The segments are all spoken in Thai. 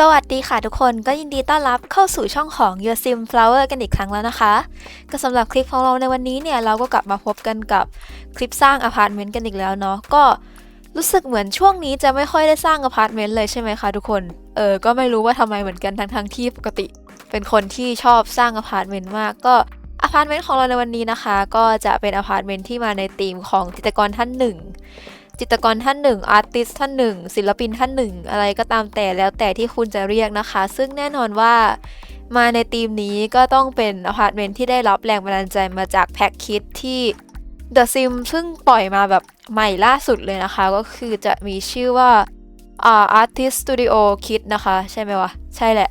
สวัสดีค่ะทุกคนก็ยินดีต้อนรับเข้าสู่ช่องของ Your Sim Flower กันอีกครั้งแล้วนะคะ ก็สำหรับคลิปของเราในวันนี้เนี่ย เราก็กลับมาพบกันกับคลิปสร้างอพาร์ตเมนต์กันอีกแล้วเนาะก็รู้สึกเหมือนช่วงนี้จะไม่ค่อยได้สร้างอพาร์ตเมนต์เลยใช่ไหมคะทุกคน เออ ก็ไม่รู้ว่าทำไมเหมือนกันทั้งทงที่ปกติ เป็นคนที่ชอบสร้างอพาร์ตเมนต์มากก็อพาร์ตเมนต์ของเราในวันนี้นะคะ ก็จะเป็นอพาร์ตเมนต์ที่มาในธีมของจิตรกรท่านหนึ่ง จิตรกรท่านหนึ่งอาร์ติสท่านหนึ่ง ศิลปินท่านหนึ่ง อะไรก็ตามแต่แล้วแต่ที่คุณจะเรียกนะคะ ซึ่งแน่นอนว่ามาในธีมนี้ก็ต้องเป็นอพาร์ตเมนต์ที่ได้รับแรงบันดาลใจมาจากแพ็กคิดที่ The Sim ซึ่งปล่อยมาแบบใหม่ล่าสุดเลยนะคะ ก็คือจะมีชื่อว่าอ่า Artist Studio Kit นะคะ ใช่ไหมวะ ใช่แหละ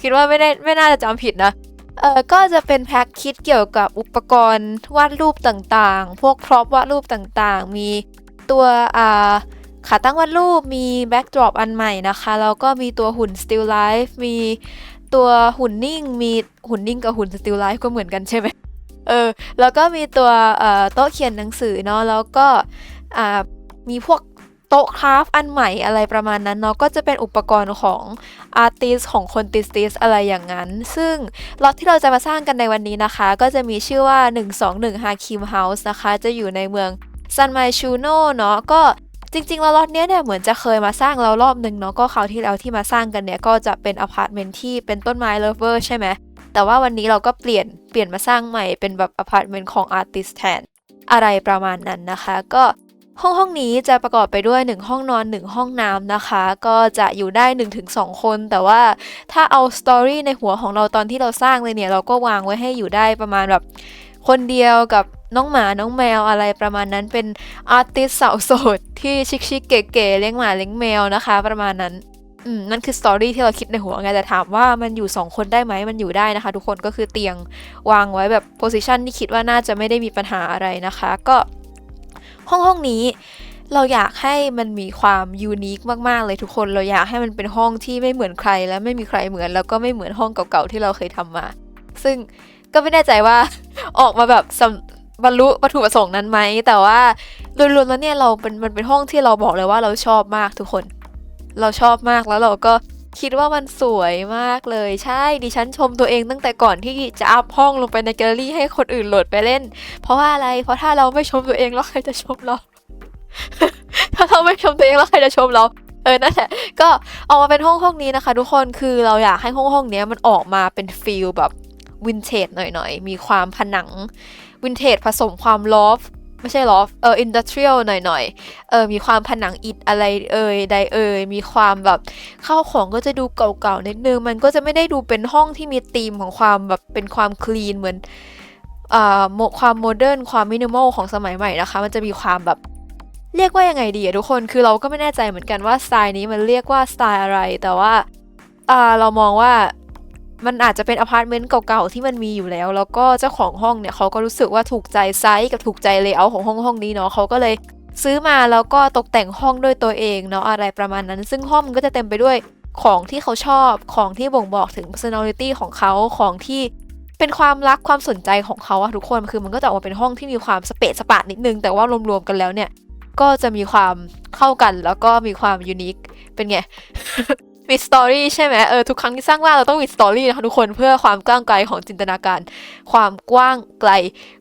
คิดว่าไม่ได้ไม่น่าจะจำผิดนะเออก็จะเป็นแพ็กคิดเกี่ยวกับอุปกรณ์วาดรูปต่างๆ พวกพร็อพวาดรูปต่างๆ มี ตัวขาตั้งวาดรูปมีแบ็กดรอปอันใหม่นะคะ แล้วก็มีตัวหุ่น still life มีตัวหุ่นนิ่ง มีหุ่นนิ่งกับหุ่น still life ก็เหมือนกันใช่ไหมเออ แล้วก็มีตัวโต๊ะเขียนหนังสือเนาะ แล้วก็มีพวกโต๊ะคราฟอันใหม่อะไรประมาณนั้นเนาะ ก็จะเป็นอุปกรณ์ของอาร์ติสของคนติสติสอะไรอย่างนั้น ซึ่งล็อตที่เราจะมาสร้างกันในวันนี้นะคะ ก็จะมีชื่อว่า 121 Hakim House นะคะ จะอยู่ในเมือง ซันไมชูโน่เนาะก็จริงๆแล้วล็อตเนี้ยเนี่ยเหมือนจะเคยมาสร้างเรารอบหนึ่งเนาะก็คราวที่แล้วที่มาสร้างกันเนี่ยก็จะเป็นอพาร์ตเมนต์ที่เป็นต้นไม้เลเวอร์ใช่ไหมแต่ว่าวันนี้เราก็เปลี่ยนเปลี่ยนมาสร้างใหม่เป็นแบบอพาร์ตเมนต์ของอาร์ติสแทนอะไรประมาณนั้นนะคะ ก็ห้องห้องนี้จะประกอบไปด้วย 1 ห้องนอน 1 ห้องน้ำนะคะ ก็จะอยู่ได้ 1-2 คน แต่ว่าถ้าเอาสตอรี่ในหัวของเราตอนที่เราสร้างเลยเนี่ย เราก็วางไว้ให้อยู่ได้ประมาณแบบคนเดียวกับ น้องหมาน้องแมวอะไรประมาณนั้นเป็นอาร์ติสสาวโสดที่ชิคๆเก๋ๆเลี้ยงหมาเลี้ยงแมวนะคะ ประมาณนั้นอืมนั่นคือสตอรี่ที่เราคิดในหัวไงแต่ถามว่ามันอยู่ 2 คนได้ไหมมันอยู่ได้นะคะ ทุกคนก็คือเตียงวางไว้แบบโพสิชันที่คิดว่าน่าจะไม่ได้มีปัญหาอะไรนะคะ ก็ห้องห้องนี้เราอยากให้มันมีความยูนิคมาก ๆ เลยทุกคนเราอยากให้มันเป็นห้องที่ไม่เหมือนใคร และไม่มีใครเหมือน แล้วก็ไม่เหมือนห้องเก่าๆที่เราเคยทำมา ซึ่งก็ไม่แน่ใจว่าออกมาแบบสำ บรรลุวัตถุประสงค์นั้นไหม แต่ว่าโดยรวมแล้วเนี่ยเราเป็นมันเป็นห้องที่เราบอกเลยว่าเราชอบมากทุกคน เราชอบมากแล้วเราก็คิดว่ามันสวยมากเลย ใช่ดิฉันชมตัวเองตั้งแต่ก่อนที่จะอัพห้องลงไปในแกลเลอรี่ให้คนอื่นโหลดไปเล่น เพราะว่าอะไร เพราะถ้าเราไม่ชมตัวเองแล้วใครจะชมเรา ถ้าเราไม่ชมตัวเองแล้วใครจะชมเราเออนั่นแหละก็ออกมาเป็นห้องห้องนี้นะคะ ทุกคนคือเราอยากให้ห้องห้องนี้มันออกมาเป็นฟิลแบบวินเทจหน่อยๆ มีความผนัง วินเทจผสมความลอฟไม่ใช่ลอฟเอออินดัสเทรียลหน่อยๆเออมีความผนังอิฐอะไรเอ่ยใดเอ่ยมีความแบบเข้าของก็จะดูเก่าๆนิดนึงมันก็จะไม่ได้ดูเป็นห้องที่มีธีมของความแบบเป็นความคลีนเหมือนอ่าโมความโมเดิร์นความมินิมอลของสมัยใหม่นะคะ มันจะมีความแบบเรียกว่ายังไงดีอะทุกคนคือเราก็ไม่แน่ใจเหมือนกันว่าสไตล์นี้มันเรียกว่าสไตล์อะไร แต่ว่าอ่าเรามองว่า มันอาจจะเป็นอพาร์ตเมนต์เก่าๆที่มันมีอยู่แล้ว แล้วก็เจ้าของห้องเนี่ยเขาก็รู้สึกว่าถูกใจไซส์กับถูกใจเลเยอร์ของห้องห้องนี้เนาะเขาก็เลยซื้อมาแล้วก็ตกแต่งห้องด้วยตัวเองเนาะอะไรประมาณนั้น ซึ่งห้องมันก็จะเต็มไปด้วยของที่เขาชอบของที่บ่งบอกถึง personality ของเขาของที่เป็นความรักความสนใจของเขาอะทุกคนคือมันก็จะออกมาเป็นห้องที่มีความสเปซสปาดนิดนึง แต่ว่ารวมๆกันแล้วเนี่ย ก็จะมีความเข้ากันแล้วก็มีความยูนิคเป็นไง มีสตอรี่ใช่ไหมเออทุกครั้งที่สร้างบ้านเราต้องมีสตอรี่นะคะทุกคนเพื่อความกว้างไกลของจินตนาการ ความกว้างไกล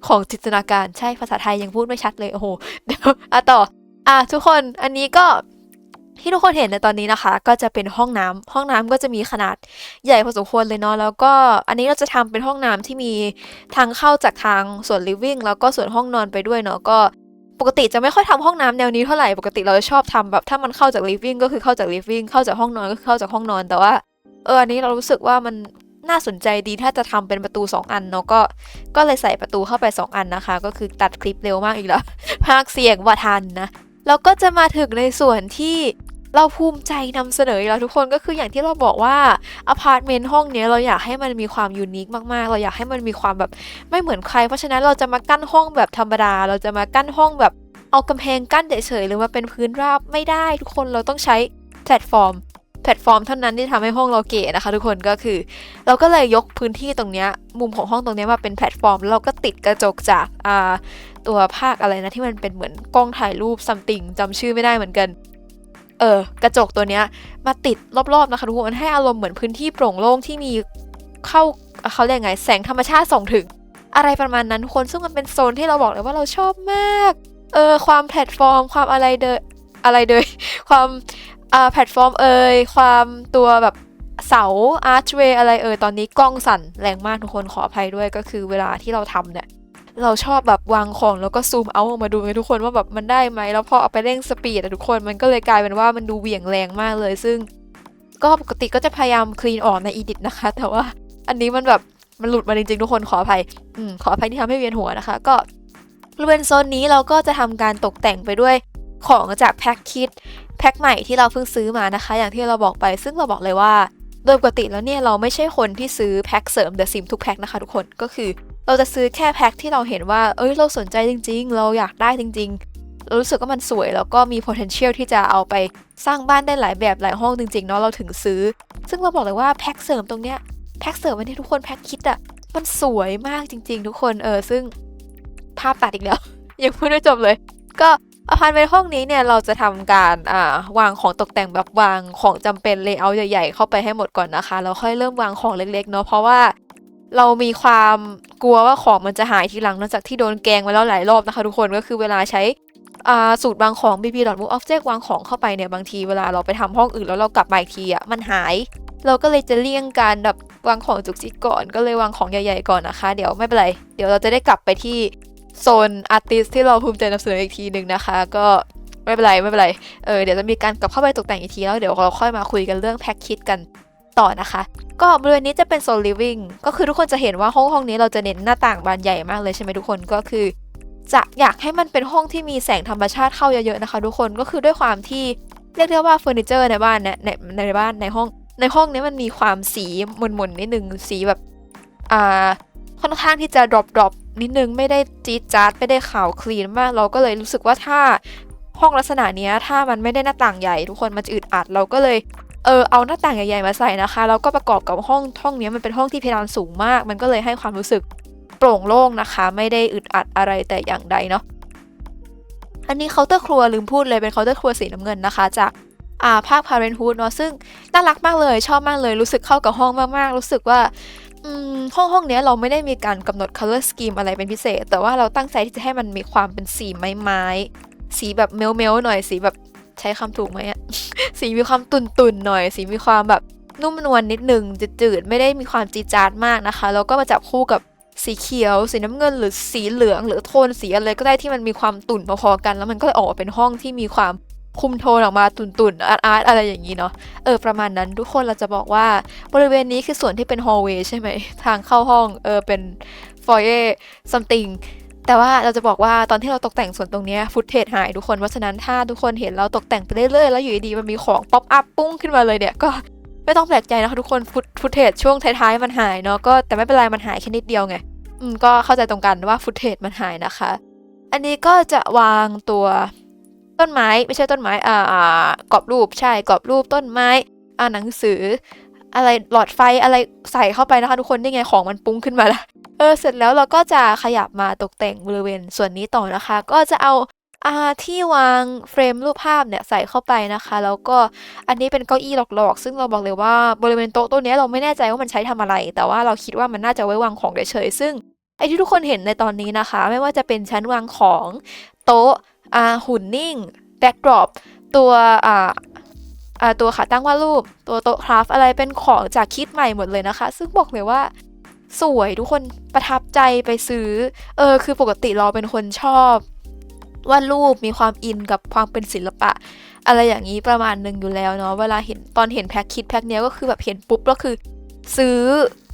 ของจินตนาการใช่ภาษาไทยยังพูดไม่ชัดเลยโอ้โหเดี๋ยวอะต่ออะทุกคนอันนี้ก็ที่ทุกคนเห็นในตอนนี้นะคะ ก็จะเป็นห้องน้ำห้องน้ำก็จะมีขนาดใหญ่พอสมควรเลยเนาะแล้วก็อันนี้เราจะทำเป็นห้องน้ำที่มีทางเข้าจากทางส่วน living แล้วก็ส่วนห้องนอนไปด้วยเนาะก็ ปกติจะไม่ค่อยทำห้องน้ำแนวนี้เท่าไหร่ ปกติเราจะชอบทำแบบถ้ามันเข้าจากลิฟวิ่งก็คือเข้าจากลิฟวิ่งเข้าจากห้องนอนก็เข้าจากห้องนอน แต่ว่าเอออันนี้เรารู้สึกว่ามันน่าสนใจดีถ้าจะทำเป็นประตู 2 อันเนาะก็ก็เลยใส่ประตูเข้าไป 2 อันนะคะ ก็คือตัดคลิปเร็วมากอีกแล้วภาคเสียงว่าทันนะแล้วก็จะมาถึงในส่วนที่ เราภูมิใจนำเสนออีกแล้วทุกคนก็คืออย่างที่เราบอกว่าอพาร์ตเมนต์ห้องนี้เราอยากให้มันมีความยูนิคมากๆ เราอยากให้มันมีความแบบไม่เหมือนใคร เพราะฉะนั้นเราจะมากั้นห้องแบบธรรมดา เราจะมากั้นห้องแบบเอากำแพงกั้นเฉยๆหรือมาเป็นพื้นราบไม่ได้ทุกคนเราต้องใช้แพลตฟอร์มแพลตฟอร์มเท่านั้นที่ทำให้ห้องเราเก๋นะคะ ทุกคนก็คือ เราก็เลยยกพื้นที่ตรงนี้มุมของห้องตรงนี้มาเป็นแพลตฟอร์ม แล้วเราก็ติดกระจกจากตัวภาคอะไรนะที่มันเป็นเหมือนกล้องถ่ายรูปซัมติงจำชื่อไม่ได้เหมือนกัน เออกระจกตัวเนี้ยมาติดรอบๆนะคะทุกคนให้อารมณ์เหมือนพื้นที่โปร่งโล่งที่มีเข้าเขาเรียกไง แสงธรรมชาติส่องถึง อะไรประมาณนั้นทุกคนซึ่งมันเป็นโซนที่เราบอกเลยว่าเราชอบมาก เออความแพลตฟอร์ม ความอะไรเดยอะไรเดยความอ่าแพลตฟอร์มเอ่ยความตัวแบบเสาอาร์ชเวย์อะไรเอ่ยตอนนี้กล้องสั่นแรงมากทุกคนขออภัยด้วยก็คือเวลาที่เราทำเนี่ย เราชอบแบบวางของแล้วก็ซูมเอาออกมาดูไงทุกคนว่าแบบมันได้ไหมแล้วพอเอาไปเร่งสปีดอะทุกคนมันก็เลยกลายเป็นว่ามันดูเหวี่ยงแรงมากเลย ซึ่ง ก็ปกติก็จะพยายามคลีนออกในอีดิทนะคะ แต่ว่าอันนี้มันแบบมันหลุดมาจริงๆทุกคนขออภัยอืมขออภัยที่ทำให้เวียนหัวนะคะ ก็บริเวณโซนนี้เราก็จะทำการตกแต่งไปด้วยของจากแพ็คคิดแพ็คใหม่ที่เราเพิ่งซื้อมานะคะ อย่างที่เราบอกไป ซึ่งเราบอกเลยว่า โดยปกติแล้วเนี่ยเราไม่ใช่คนที่ซื้อแพ็คเสริม The Sim ทุกแพ็คนะคะทุกคนก็คือ เราจะซื้อแค่แพ็คที่เราเห็นว่าเอ้ยเราสนใจจริง ๆ เราอยากได้จริง ๆ เรารู้สึกว่ามันสวยแล้วก็มี potential ที่จะเอาไปสร้างบ้านได้หลายแบบหลายห้องจริงๆเนาะเราถึงซื้อ ซึ่งเราบอกเลยว่าแพ็คเสริมตรงเนี้ยแพ็คเสริมอันนี้ทุกคนแพ็คคิดอะมันสวยมากจริง ๆ ทุกคนเออซึ่งภาพตัดอีกแล้วยังพูดไม่จบเลย ก็ อพาร์ตเมนต์ห้องนี้เนี่ยเราจะทำการอ่าวางของตกแต่งแบบวางของจำเป็นเลเยอร์ใหญ่ๆเข้าไปให้หมดก่อนนะคะแล้วค่อยเริ่มวางของเล็กๆเนาะเพราะว่าเรามีความกลัวว่าของมันจะหายทีหลังหลังจากที่โดนแกงมาแล้วหลายรอบนะคะ ทุกคนก็คือเวลาใช้อ่าสูตรวางของ bb move object วางของเข้าไปเนี่ยบางทีเวลาเราไปทำห้องอื่นแล้วเรากลับมาอีกทีอะมันหาย เราก็เลยจะเลี่ยงการแบบวางของจุกจิกก่อน ก็เลยวางของใหญ่ๆก่อนนะคะ เดี๋ยวไม่เป็นไร เดี๋ยวเราจะได้กลับไปที่ โซนอาร์ติสที่เราภูมิใจนำเสนออีกทีหนึ่งนะคะ ก็ไม่เป็นไรไม่เป็นไร เออเดี๋ยวจะมีการกลับเข้าไปตกแต่งอีกทีแล้วเดี๋ยวเราค่อยมาคุยกันเรื่องแพ็คคิดกันต่อนะคะ ก็บริเวณนี้จะเป็นโซน living ก็คือทุกคนจะเห็นว่าห้องห้องนี้เราจะเน้นหน้าต่างบานใหญ่มากเลยใช่ไหมทุกคนก็คือ จะอยากให้มันเป็นห้องที่มีแสงธรรมชาติเข้าเยอะๆนะคะ ทุกคนก็คือด้วยความที่เรียกได้ว่าเฟอร์นิเจอร์ในบ้านเนี่ยในในบ้านในห้อง ในห้องนี้มันมีความสีหม่นๆนิดนึงสีแบบอ่าค่อนข้างที่จะ drop drop นิดนึงไม่ได้จี๊ดจ๊าดไม่ได้ขาวคลีนมาก เราก็เลยรู้สึกว่าถ้าห้องลักษณะเนี้ยถ้ามันไม่ได้หน้าต่างใหญ่ ทุกคนมันจะอึดอัดเราก็เลยเออเอาหน้าต่างใหญ่ๆมาใส่นะคะแล้วก็ประกอบกับห้องห้องนี้มันเป็นห้องที่เพดานสูงมาก มันก็เลยให้ความรู้สึกโปร่งโล่งนะคะ ไม่ได้อึดอัดอะไรแต่อย่างใดเนาะอันนี้เคาน์เตอร์ครัวลืมพูดเลยเป็นเคาน์เตอร์ครัวสีน้ำเงินนะคะ จากอ่าภาค Parenthood เนาะซึ่งน่ารักมากเลยชอบมากเลยรู้สึกเข้ากับห้องมากๆ รู้สึกว่า ห้องห้องนี้เราไม่ได้มีการกำหนด color scheme อะไรเป็นพิเศษ แต่ว่าเราตั้งใจที่จะให้มันมีความเป็นสีไม้ไม้ๆสีแบบเมลๆหน่อยสีแบบใช้คำถูกไหมอะสีมีความตุ่นๆหน่อย สีมีความแบบนุ่มนวลนิดนึงจืดๆไม่ได้มีความจีจาดมากนะคะ แล้วก็มาจับคู่กับสีเขียว สีน้ำเงิน หรือสีเหลือง หรือโทนสีอะไรก็ได้ที่มันมีความตุ่นพอๆกัน แล้วมันก็เลยออกเป็นห้องที่มีความ คุมโทนออกมาตุ่นๆอาร์ตๆอะไรอย่างนี้เนาะเออประมาณนั้นทุกคนเราจะบอกว่าบริเวณนี้คือส่วนที่เป็นฮอล์เวย์ใช่ไหมทางเข้าห้องเออเป็นฟอยเย่ซัมติงแต่ว่าเราจะบอกว่าตอนที่เราตกแต่งส่วนตรงนี้ฟุตเทจหายทุกคนเพราะฉะนั้นถ้าทุกคนเห็นเราตกแต่งไปเรื่อยๆแล้วอยู่ดีๆมันมีของป๊อปอัพปุ้งขึ้นมาเลยเนี่ยก็ไม่ต้องแปลกใจนะคะทุกคนฟุตฟุตเทจช่วงท้ายๆมันหายเนาะก็แต่ไม่เป็นไรมันหายแค่นิดเดียวไงอืมก็เข้าใจตรงกันว่าฟุตเทจมันหายนะคะ อันนี้ก็จะวางตัว ต้นไม้ไม่ใช่ต้นไม้อ่ากรอบรูปใช่กรอบรูปต้นไม้อ่าหนังสือ อะไรหลอดไฟอะไรใส่เข้าไปนะคะทุกคนนี่ไงของมันปุ้งขึ้นมาล้วเออเสร็จแล้วเราก็จะขยับมาตกแต่งบริเวณส่วนนี้ต่อนะคะ ก็จะเอาอาที่วางเฟรมรูปภาพเนี่ยใส่เข้าไปนะคะ แล้วก็อันนี้เป็นเก้าอี้หลอกๆ ซึ่งเราบอกเลยว่าบริเวณโต๊ะตัวนี้เราไม่แน่ใจว่ามันใช้ทำอะไร แต่ว่าเราคิดว่ามันน่าจะไว้วางของเฉยๆซึ่งไอที่ทุกคนเห็นในตอนนี้นะคะ ไม่ว่าจะเป็นชั้นวางของโต๊ะ หุ่นนิ่งแบ็กดรอปตัวตัวขาตั้งวาดรูป ตัวโต๊ะคราฟอะไรเป็นของจากคิดใหม่หมดเลยนะคะ ซึ่งบอกเลยว่าสวยทุกคนประทับใจไปซื้อ เออ คือปกติเราเป็นคนชอบวาดรูปมีความอินกับความเป็นศิลปะ อะไรอย่างนี้ประมาณหนึ่งอยู่แล้วเนาะเวลาเห็นตอนเห็นแพ็คคิดแพ็คเนี้ยก็คือแบบเห็นปุ๊บก็คือ ซื้อ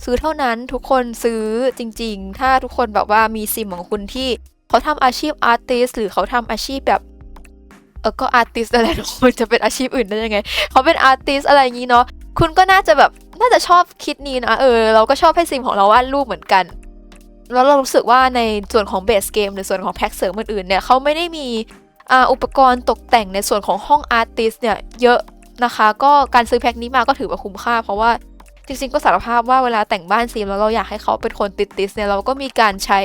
ซื้อเท่านั้นทุกคนซื้อจริง ๆ ถ้าทุกคนแบบว่ามีซิมของคุณที่ เขาทำอาชีพอาร์ติสหรือเขาทำอาชีพแบบเออก็อาร์ติสอะไรทุกคนจะเป็นอาชีพอื่นได้ยังไง เขาเป็นอาร์ติสอะไรอย่างนี้เนาะคุณก็น่าจะแบบน่าจะชอบคิดนี้นะเออเราก็ชอบให้ซิมของเราวาดรูปเหมือนกัน แล้วเรารู้สึกว่าในส่วนของเบสเกมหรือส่วนของแพ็กเสริมอื่นๆเนี่ยเขาไม่ได้มีอุปกรณ์ตกแต่งในส่วนของห้องอาร์ติสเนี่ยเยอะนะคะ ก็การซื้อแพ็คนี้มาก็ถือว่าคุ้มค่า เพราะว่าจริงๆก็สารภาพว่าเวลาแต่งบ้านซิมแล้วเราอยากให้เขาเป็นคนติดติสเนี่ยเราก็มีการใช้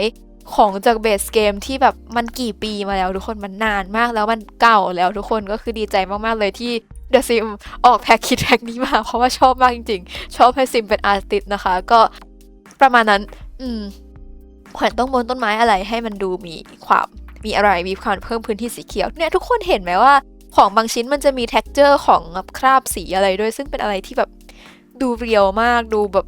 ของจากเบสเกมที่แบบมันกี่ปีมาแล้วทุกคนมันนานมากแล้วมันเก่าแล้วทุกคนก็คือดีใจมากๆเลยที่ The Sim ออกแพ็กคิดแพ็กนี้มาเพราะว่าชอบมากจริงๆ ชอบให้ซิมเป็นอาร์ติสนะคะ ก็ประมาณนั้น อืมแขวนต้นบนต้นไม้อะไรให้มันดูมีความมีอะไรมีความเพิ่มพื้นที่สีเขียวเนี่ยทุกคนเห็นไหมว่าของบางชิ้นมันจะมี t e x t อร์ของคราบสีอะไรด้วย ซึ่งเป็นอะไรที่แบบดูเรียวมากดูแบบ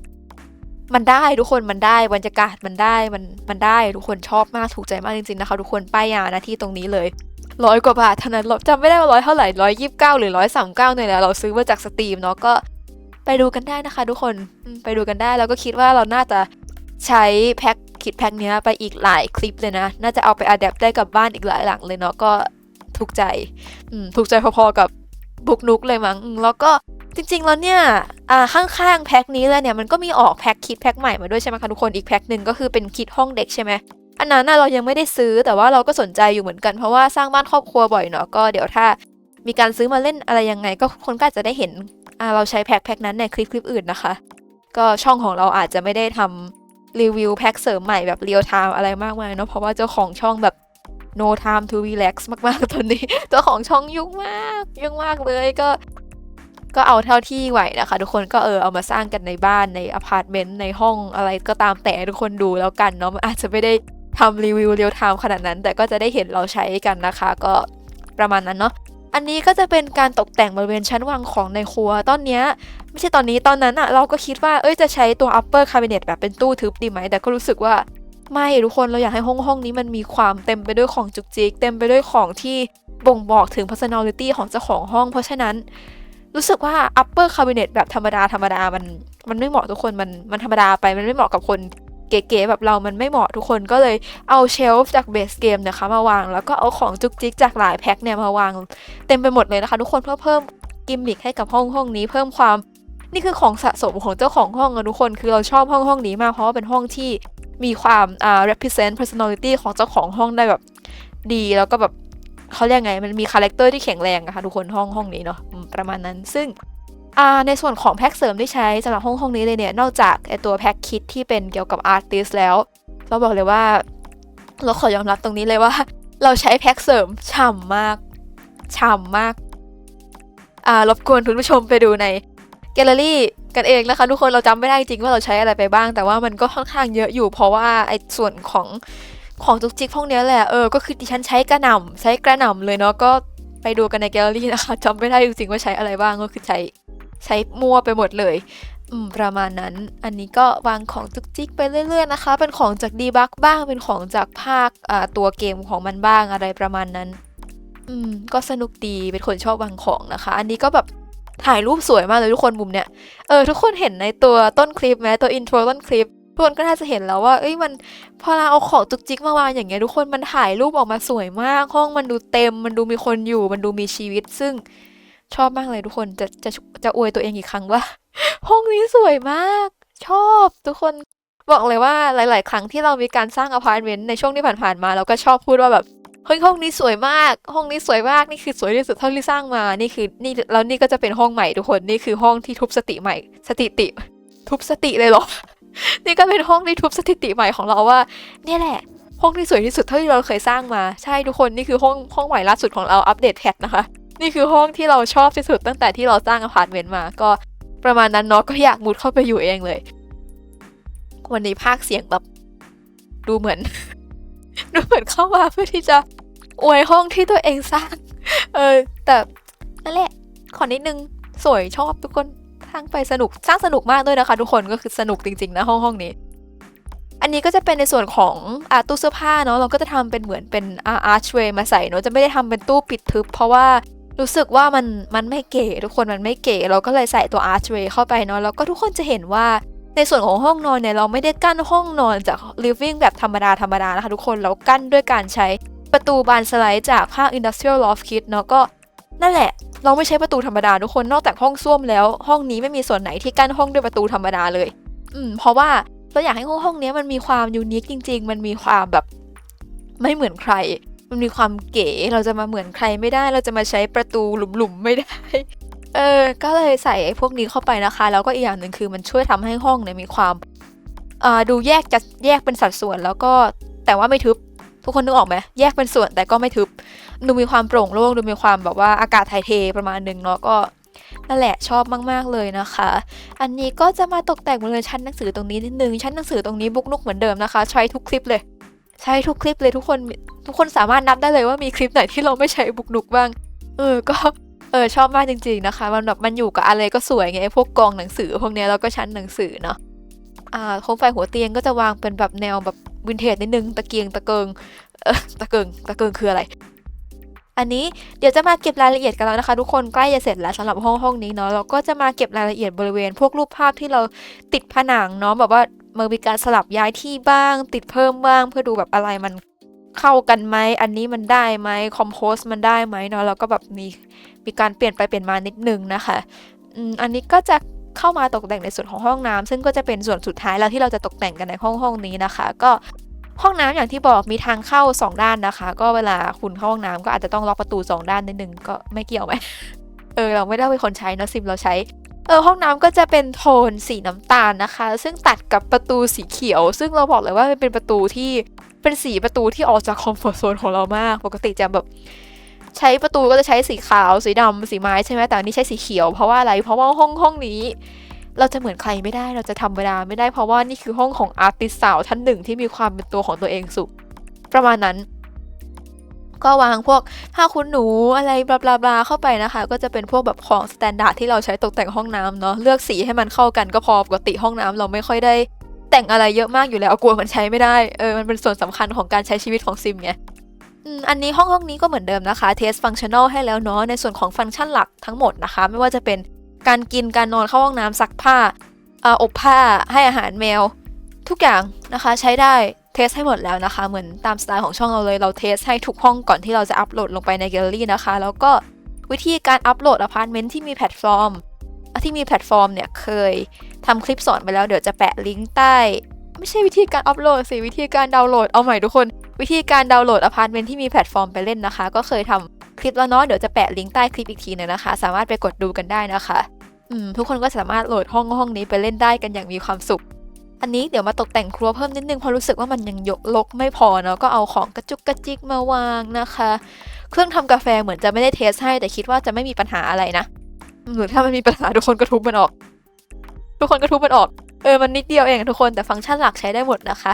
มันได้ทุกคนมันได้บรรยากาศมันได้มันมันได้ทุกคนชอบมากถูกใจมากจริงๆนะคะ ทุกคนป้ายยานะที่ตรงนี้เลยร้อยกว่าบาทเท่านั้นจำไม่ได้ว่าร้อยเท่าไหร่ร้อยยี่สิบเก้าหรือร้อยสามเก้าเนี่ยแหละเราซื้อมาจากสตรีมเนาะก็ไปดูกันได้นะคะ ทุกคนไปดูกันได้แล้วก็คิดว่าเราน่าจะใช้แพ็คคิดแพ็คเนี้ยไปอีกหลายคลิปเลยนะ น่าจะเอาไปอัดแอปได้กับบ้านอีกหลายหลังเลยเนาะก็ถูกใจถูกใจพอๆกับ บุกนุกเลยมั้งแล้วก็จริงๆ แล้วเนี่ยข้างๆแพ็คนี้เลยเนี่ยมันก็มีออกแพ็คคิดแพ็คใหม่มาด้วยใช่ไหมคะทุกคนอีกแพ็คหนึ่งก็คือเป็นคิดห้องเด็กใช่ไหมอันนั้นเรายังไม่ได้ซื้อแต่ว่าเราก็สนใจอยู่เหมือนกันเพราะว่าสร้างบ้านครอบครัวบ่อยเนาะก็เดี๋ยวถ้ามีการซื้อมาเล่นอะไรยังไง ก็คนก็อาจจะได้เห็นเราใช้แพ็คแพ็คนั้นในคลิปคลิปอื่นนะคะ ก็ช่องของเราอาจจะไม่ได้ทำรีวิวแพ็คเสริมใหม่แบบเรียลไทม์อะไรมากมายเนาะเพราะว่าเจ้าของช่องแบบ no time to relax มากๆตอนนี้เจ้าของช่องยุ่งมากยุ่งมากเลยก็ก็เอาเท่าที่ไหวนะคะ ทุกคนก็เออเอามาสร้างกันในบ้านในอพาร์ตเมนต์ในห้องอะไรก็ตามแต่ทุกคนดูแล้วกันเนาะอาจจะไม่ได้ทำรีวิวเรียลไทม์ขนาดนั้น แต่ก็จะได้เห็นเราใช้กันนะคะ ก็ประมาณนั้นเนาะอันนี้ก็จะเป็นการตกแต่งบริเวณชั้นวางของในครัว ตอนเนี้ยไม่ใช่ตอนนี้ตอนนั้นอะเราก็คิดว่าเอ้ยจะใช้ตัว upper cabinet แบบเป็นตู้ทึบดีไหม แต่ก็รู้สึกว่า ไม่ทุกคนเราอยากให้ห้องห้องนี้มันมีความเต็มไปด้วยของจุกจิกเต็มไปด้วยของที่บ่งบอกถึง personality ของเจ้าของห้อง เพราะฉะนั้นรู้สึกว่า upper cabinet แบบธรรมดาธรรมดามันมันไม่เหมาะทุกคนมันมันธรรมดาไปมันไม่เหมาะกับคนเก๋ๆแบบเรามันไม่เหมาะทุกคนก็เลยเอาเชลฟ์จากเบสเกมนะคะมาวาง แล้วก็เอาของจุกจิกจากหลายแพ็คเนี่ยมาวางเต็มไปหมดเลยนะคะ ทุกคนเพื่อเพิ่มกิมมิคให้กับห้องห้องนี้เพิ่มความนี่คือของสะสมของเจ้าของห้องอะทุกคน คือเราชอบห้องห้องนี้มากเพราะว่าเป็นห้องที่ มีความอ่า represent personality ของเจ้าของห้องได้แบบดีแล้วก็แบบเขาเรียกไง มันมีคาแรคเตอร์ที่แข็งแรงอะค่ะทุกคนห้องห้องนี้เนาะประมาณนั้นซึ่งอ่าในส่วนของแพ็คเสริมที่ใช้สำหรับห้องห้องนี้เลยเนี่ย นอกจากไอตัวแพ็คคิดที่เป็นเกี่ยวกับอาร์ติสแล้ว เราบอกเลยว่า เราขอยอมรับตรงนี้เลยว่า เราใช้แพ็คเสริมฉ่ำมากฉ่ำมากอ่ารบกวนคุณผู้ชมไปดูในแกลเลอรี่ กันเองนะคะ ทุกคนเราจำไม่ได้จริงว่าเราใช้อะไรไปบ้าง แต่ว่ามันก็ค่อนข้างเยอะอยู่ เพราะว่าไอ้ส่วนของของจุกจิกพวกนี้แหละเออก็คือดิฉันใช้กระหน่ำใช้กระหน่ำเลยเนาะก็ไปดูกันในแกลเลอรี่นะคะจำไม่ได้จริงว่าใช้อะไรบ้างก็คือใช้ใช้มั่วไปหมดเลยอืมประมาณนั้น อันนี้ก็วางของจุกจิกไปเรื่อย ๆ นะคะ เป็นของจากดีบักบ้าง เป็นของจากภาคอ่าตัวเกมของมันบ้างอะไรประมาณนั้น อืม ก็สนุกดี เป็นคนชอบวางของนะคะ อันนี้ก็แบบ ถ่ายรูปสวยมากเลยทุกคนมุมเนี้ย เออทุกคนเห็นในตัวต้นคลิปไหมตัวอินโทรต้นคลิปทุกคนก็น่าจะเห็นแล้วว่า เอ้ยมันพอเราเอาของจุกจิกมาวางอย่างเงี้ยทุกคนมันถ่ายรูปออกมาสวยมาก ห้องมันดูเต็ม มันดูมีคนอยู่ มันดูมีชีวิต ซึ่งชอบมากเลยทุกคนจะจะจะอวยตัวเองอีกครั้งว่า ห้องนี้สวยมาก ชอบทุกคนบอกเลยว่าหลาย ๆ ครั้งที่เรามีการสร้างอพาร์ตเมนต์ในช่วงที่ผ่านๆมาเราก็ชอบพูดว่าแบบ เฮ้ยห้องนี้สวยมาก ห้องนี้สวยมากนี่คือสวยที่สุดเท่าที่สร้างมา นี่คือนี่แล้วนี่ก็จะเป็นห้องใหม่ทุกคนนี่คือห้องที่ทุบสติใหม่สถิติ ทุบสติเลยเหรอ นี่ก็เป็นห้องที่ทุบสถิติใหม่ของเราว่า เนี่ยแหละ ห้องที่สวยที่สุดเท่าที่เราเคยสร้างมา ใช่ทุกคนนี่คือห้องห้องใหม่ล่าสุดของเราอัปเดตแพทนะคะ นี่คือห้องที่เราชอบที่สุดตั้งแต่ที่เราสร้างอพาร์ตเมนต์มา ก็ประมาณนั้นเนาะก็อยากมุดเข้าไปอยู่เองเลย วันนี้ภาคเสียงแบบดูเหมือน ดูเหมือนเข้ามาเพื่อที่จะอวยห้องที่ตัวเองสร้าง เออ แต่นั่นแหละ ขอนิดนึง สวยชอบทุกคน สร้างไปสนุก สร้างสนุกมากด้วยนะคะ ทุกคน ก็คือสนุกจริงๆนะห้องห้องนี้ อันนี้ก็จะเป็นในส่วนของอตู้เสื้อผ้าเนาะ เราก็จะทำเป็นเหมือนเป็นอาร์ชเวย์มาใส่เนาะ จะไม่ได้ทำเป็นตู้ปิดทึบ เพราะว่ารู้สึกว่ามันมันไม่เก๋ทุกคนมันไม่เก๋ เราก็เลยใส่ตัวอาร์ชเวย์เข้าไปเนาะ แล้วก็ทุกคนจะเห็นว่า ในส่วนของห้องนอนเนี่ยเราไม่ได้กั้นห้องนอนจาก living แบบธรรมดาธรรมดานะคะทุกคนเรากั้นด้วยการใช้ประตูบานสไลด์จากภาค industrial loft kit เนาะก็นั่นแหละ เราไม่ใช้ประตูธรรมดาทุกคนนอกจากห้องส้วมแล้ว ห้องนี้ไม่มีส่วนไหนที่กั้นห้องด้วยประตูธรรมดาเลย อืมเพราะว่าเราอยากให้ห้องห้องนี้มันมีความยูนิคจริง ๆ มันมีความแบบไม่เหมือนใคร มันมีความเก๋เราจะมาเหมือนใครไม่ได้ เราจะมาใช้ประตูหลุมๆไม่ได้ เออ ก็เลยใส่ไอ้พวกนี้เข้าไปนะคะ แล้วก็อีกอย่างหนึ่งคือมันช่วยทำให้ห้องเนี่ยมีความอ่าดูแยกจะแยกเป็นสัดส่วน แล้วก็แต่ว่าไม่ทึบ ทุกคนนึกออกไหมแยกเป็นส่วนแต่ก็ไม่ทึบ ดูมีความโปร่งโล่งดูมีความแบบว่าอากาศถ่ายเทประมาณหนึ่งเนาะก็นั่นแหละชอบมาก ๆ เลยนะคะ อันนี้ก็จะมาตกแต่งบริเวณชั้นหนังสือตรงนี้นิดนึง ชั้นหนังสือตรงนี้บุกนุกเหมือนเดิมนะคะ ใช้ทุกคลิปเลย ใช้ทุกคลิปเลยทุกคน ทุกคนสามารถนับได้เลยว่ามีคลิปไหนที่เราไม่ใช้บุกนุกบ้าง เออ ก็ เออชอบมากจริง ๆนะคะ มันแบบมันอยู่กับอะไรก็สวยไงพวกกองหนังสือ พวกเนี้ยแล้วก็ชั้นหนังสือเนาะอ่าโคมไฟหัวเตียงก็จะวางเป็นแบบแนวแบบวินเทจนิดนึงตะเกียงตะเกิงเออตะเกิงตะเกิงคืออะไร อันนี้เดี๋ยวจะมาเก็บรายละเอียดกันแล้วนะคะ ทุกคนใกล้จะเสร็จแล้วสำหรับห้องห้องนี้เนาะเราก็จะมาเก็บรายละเอียดบริเวณ พวกรูปภาพที่เราติดผนังเนาะแบบว่ามันมีการสลับย้ายที่บ้าง ติดเพิ่มบ้าง เพื่อดูแบบอะไรมันเข้ากันไหม อันนี้มันได้ไหมคอมโพสมันได้ไหมเนาะแล้วก็แบบมี มีการเปลี่ยนไปเปลี่ยนมานิดนึงนะคะอันนี้ก็จะเข้ามาตกแต่งในส่วนของห้องน้ำซึ่งก็จะเป็นส่วนสุดท้ายแล้วที่เราจะตกแต่งกันในห้องห้องนี้นะคะ ก็ห้องน้ำอย่างที่บอกมีทางเข้า 2 ด้านนะคะ ก็เวลาคุณเข้าห้องน้ำก็อาจจะต้องล็อกประตู 2 ด้านนิดนึงก็ไม่เกี่ยวไหมเออเราไม่ได้เป็นคนใช้นะซิมเราใช้เออห้องน้ำก็จะเป็นโทนสีน้ำตาลนะคะ ซึ่งตัดกับประตูสีเขียว ซึ่งเราบอกเลยว่ามันเป็นประตูที่เป็นสีประตูที่ออกจากคอมฟอร์ทโซนของเรามาก ปกติจะแบบ ใช้ประตูก็จะใช้สีขาวสีดำสีไม้ใช่ไหมแต่อันนี้ใช้สีเขียวเพราะว่าอะไรเพราะว่าห้องห้องนี้ เราจะเหมือนใครไม่ได้เราจะทำเวลาไม่ได้เพราะว่านี่คือห้องของอาร์ติสสาวท่านหนึ่งที่มีความเป็นตัวของตัวเองสูงประมาณนั้น ก็วางพวกผ้าคุณหนูอะไรบลาบลาบลาเข้าไปนะคะ ก็จะเป็นพวกแบบของสแตนดาร์ดที่เราใช้ตกแต่งห้องน้ำเนาะเลือกสีให้มันเข้ากันก็พอปกติห้องน้ำเราไม่ค่อยได้แต่งอะไรเยอะมากอยู่แล้วกลัวมันใช้ไม่ได้เออมันเป็นส่วนสำคัญของการใช้ชีวิตของซิมไง อันนี้ห้องห้องนี้ก็เหมือนเดิมนะคะเทสฟังชั่นอลให้แล้วเนาะในส่วนของฟังก์ชันหลักทั้งหมดนะคะ ไม่ว่าจะเป็นการกินการนอนเข้าห้องน้ำซักผ้าอบผ้าให้อาหารแมว ทุกอย่างนะคะใช้ได้เทสให้หมดแล้วนะคะ เหมือนตามสไตล์ของช่องเราเลยเราเทสให้ทุกห้องก่อนที่เราจะอัปโหลดลงไปในแกลเลอรี่นะคะ แล้วก็วิธีการอัปโหลดอพาร์ตเมนต์ที่มีแพลตฟอร์มที่มีแพลตฟอร์มเนี่ยเคยทำคลิปสอนไปแล้วเดี๋ยวจะแปะลิงก์ใต้ ไม่ใช่วิธีการอัปโหลดสิวิธีการดาวน์โหลดเอาใหม่ทุกคน วิธีการดาวน์โหลดอพาร์ตเมนต์ที่มีแพลตฟอร์มไปเล่นนะคะ ก็เคยทำคลิปแล้วเนาะเดี๋ยวจะแปะลิงก์ใต้คลิปอีกทีหนึงนะคะ สามารถไปกดดูกันได้นะคะอืมทุกคนก็สามารถโหลดห้องห้องนี้ไปเล่นได้กันอย่างมีความสุข อันนี้เดี๋ยวมาตกแต่งครัวเพิ่มนิดนึงเพราะรู้สึกว่ามันยังยกลกไม่พอเนาะก็เอาของกระจุกกระจิกมาวางนะคะ เครื่องทำกาแฟเหมือนจะไม่ได้เทสให้ แต่คิดว่าจะไม่มีปัญหาอะไรนะหรือถ้ามันมีปัญหาทุกคนก็ทุบมันออก ทุกคนก็ทุบมันออก เออมันนิดเดียวเองทุกคนแต่ฟังก์ชันหลักใช้ได้หมดนะคะ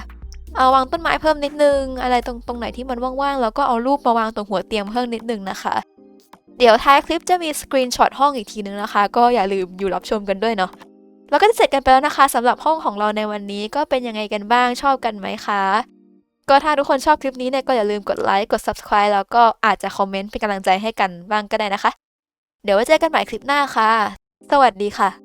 เอาวางต้นไม้เพิ่มนิดนึง อะไรตรงตรงไหนที่มันว่างๆ แล้วก็เอารูปมาวางตรงหัวเตียงเพิ่มนิดนึงนะคะ เดี๋ยวท้ายคลิปจะมีสกรีนช็อตห้องอีกทีนึงนะคะ ก็อย่าลืมอยู่รับชมกันด้วยเนาะแล้วก็จะเสร็จกันไปแล้วนะคะสำหรับห้องของเราในวันนี้ก็เป็นยังไงกันบ้างชอบกันไหมคะ ก็ถ้าทุกคนชอบคลิปนี้เนี่ยก็อย่าลืมกดไลค์กด subscribe แล้วก็อาจจะคอมเมนต์เป็นกำลังใจให้กันบ้างก็ได้นะคะ เดี๋ยวไว้เจอกันใหม่คลิปหน้าค่ะ สวัสดีค่ะ